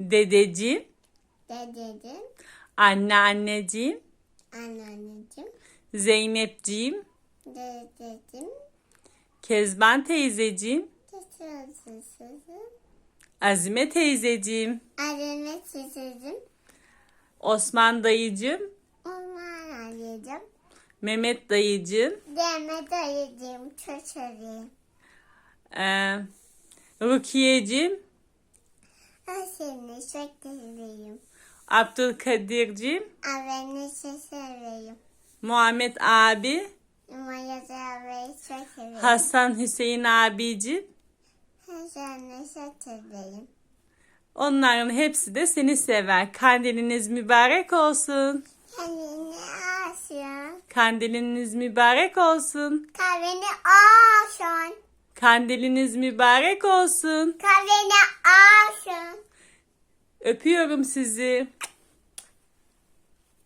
dedeciğim, dedeciğim, anneanneciğim, anneanneciğim, Zeynepciğim, dedeciğim, Kezban teyzeciğim, Azime teyzeciğim, anneme teyzeciğim, Osman dayıcığım, Orman anneciğim, Mehmet dayıcığım, deme dayıcığım, çocuğum. ee, Rukiye'cim, Ben seni çok seviyorum. Abdülkadir'cim, Abini çok seviyorum. Muhammed abi, Mayası abiyi çok seviyorum. Hasan Hüseyin abicim. Seni çok seviyorum. Onların hepsi de seni sever. Kandiliniz mübarek olsun. Kendini aşın. Kandiliniz mübarek olsun. Kahveni aşın. Kandiliniz mübarek olsun. Kahveni aşın. Öpüyorum sizi.